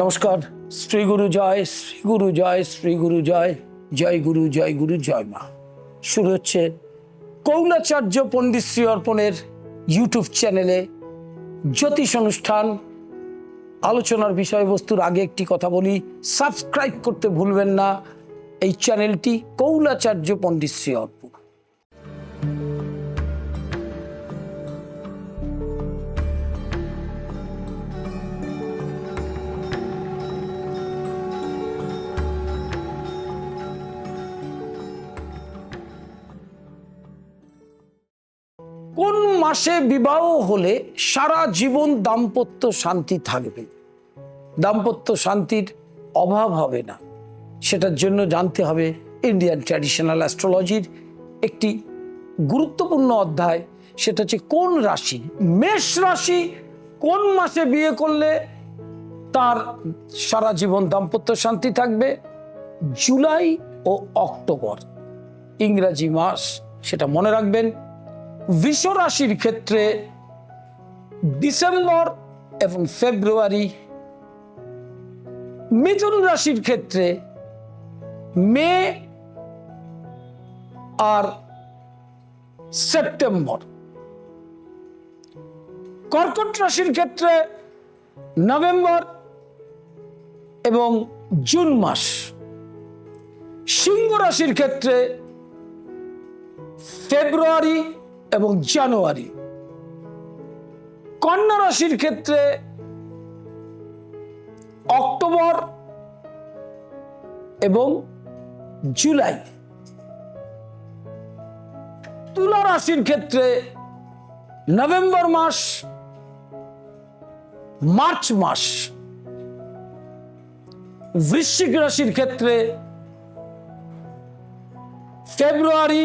নমস্কার, শ্রী গুরু জয়, শ্রী গুরু জয়, শ্রী গুরু জয় জয় গুরু জয় গুরু, জয় মা। শুরু হচ্ছে কৌলাচার্য পণ্ডিত শ্রী অর্পণের ইউটিউব চ্যানেলে জ্যোতিষ অনুষ্ঠান। আলোচনার বিষয়বস্তুর আগে একটি কথা বলি সাবস্ক্রাইব করতে ভুলবেন না। এই চ্যানেলটি কৌলাচার্য পণ্ডিত শ্রী অর্পণ। কোন মাসে বিবাহ হলে সারা জীবন দাম্পত্য শান্তি থাকবে? দাম্পত্য শান্তির অভাব হবে না। সেটার জন্য জানতে হবে ইন্ডিয়ান ট্র্যাডিশনাল অ্যাস্ট্রোলজির একটি গুরুত্বপূর্ণ অধ্যায়। সেটা হচ্ছে কোন রাশি? মেষ রাশি কোন মাসে বিয়ে করলে তার সারা জীবন দাম্পত্য শান্তি থাকবে? জুলাই ও অক্টোবর। ইংরাজি মাস, সেটা মনে রাখবেন। বৃষ রাশির ক্ষেত্রে ডিসেম্বর এবং ফেব্রুয়ারি, মিথুন রাশির ক্ষেত্রে মে আর সেপ্টেম্বর। কর্কট রাশির ক্ষেত্রে নভেম্বর এবং জুন মাস। সিংহ রাশির ক্ষেত্রে ফেব্রুয়ারি এবং জানুয়ারি। কন্যা রাশির ক্ষেত্রে অক্টোবর এবং জুলাই। তুলা রাশির ক্ষেত্রে নভেম্বর মাস, মার্চ মাস। বৃশ্চিক রাশির ক্ষেত্রে ফেব্রুয়ারি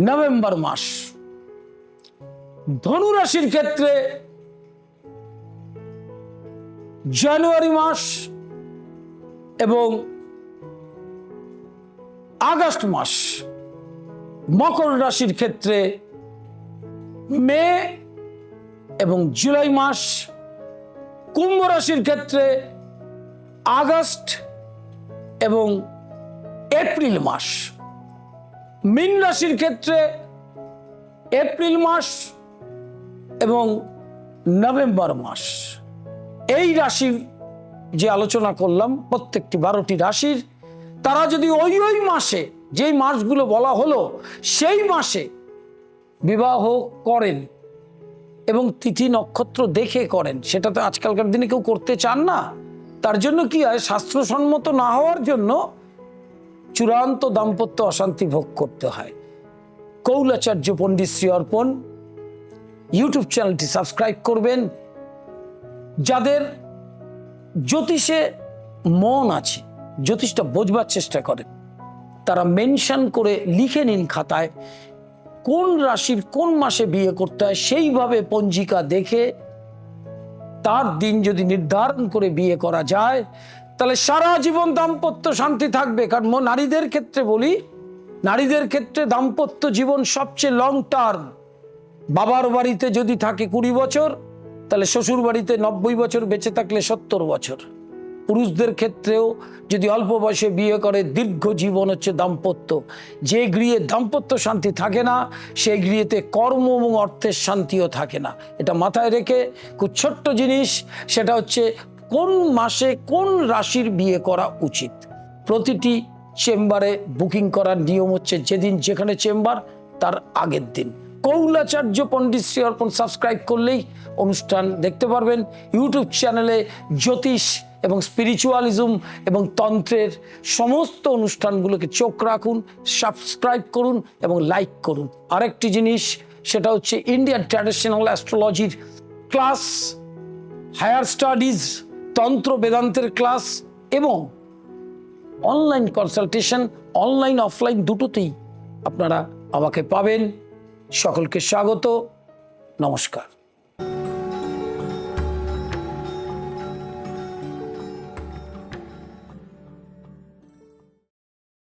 নভেম্বর মাস। ধনুরাশির ক্ষেত্রে জানুয়ারি মাস এবং আগস্ট মাস। মকর রাশির ক্ষেত্রে মে এবং জুলাই মাস। কুম্ভ রাশির ক্ষেত্রে আগস্ট এবং এপ্রিল মাস। মীন রাশির ক্ষেত্রে এপ্রিল মাস এবং নভেম্বর মাস। এই রাশির যে আলোচনা করলাম, প্রত্যেকটি বারোটি রাশির, তারা যদি ওই ওই মাসে, যেই মাসগুলো বলা হলো, সেই মাসে বিবাহ করেন এবং তিথি নক্ষত্র দেখে করেন, সেটা তো আজকালকার দিনে কেউ করতে চান না, তার জন্য কি হয়? শাস্ত্রসম্মত না হওয়ার জন্য চূড়ান্ত দাম্পত্য অশান্তি ভোগ করতে হয়। কৌলাচার্য পণ্ডিত শ্রী অর্পণ, ইউটিউব চ্যানেলটি সাবস্ক্রাইব করবেন। যাদের জ্যোতিষে মন আছে, জ্যোতিষটা বোঝবার চেষ্টা করেন তারা মেনশন করে লিখে নিন খাতায় কোন রাশির কোন মাসে বিয়ে করতে হয়, সেইভাবে পঞ্জিকা দেখে তার দিন যদি নির্ধারণ করে বিয়ে করা যায় তাহলে সারা জীবন দাম্পত্য শান্তি থাকবে। কারণ নারীদের ক্ষেত্রে বলি, নারীদের ক্ষেত্রে দাম্পত্য জীবন সবচেয়ে লং টার্ম বাবার বাড়িতে যদি থাকে কুড়ি বছর, তাহলে শ্বশুর বাড়িতে নব্বই বছর বেঁচে থাকলে সত্তর বছর। পুরুষদের ক্ষেত্রেও যদি অল্প বয়সে বিয়ে করে, দীর্ঘ জীবন হচ্ছে দাম্পত্য। যে গৃহে দাম্পত্য শান্তি থাকে না, সেই গৃহেতে কর্ম এবং অর্থের শান্তিও থাকে না। এটা মাথায় রেখে খুব ছোট্ট জিনিস, সেটা হচ্ছে কোন মাসে কোন রাশির বিয়ে করা উচিত? প্রতিটি চেম্বারে বুকিং করার নিয়ম হচ্ছে যেদিন যেখানে চেম্বার, তার আগের দিন। কৌলাচার্য পণ্ডিত শ্রী অর্পণ সাবস্ক্রাইব করলেই অনুষ্ঠান দেখতে পারবেন। ইউটিউব চ্যানেলে জ্যোতিষ এবং স্পিরিচুয়ালিজম এবং তন্ত্রের সমস্ত অনুষ্ঠানগুলোকে চোখ রাখুন সাবস্ক্রাইব করুন এবং লাইক করুন। আরেকটি জিনিস, সেটা হচ্ছে ইন্ডিয়ান ট্র্যাডিশনাল অ্যাস্ট্রোলজির ক্লাস হায়ার স্টাডিজ তন্ত্র বেদান্তের ক্লাস এবং অনলাইন কনসালটেশন, অনলাইন, অফলাইন দুটোতেই আপনারা আমাকে পাবেন। সকলকে স্বাগত। নমস্কার।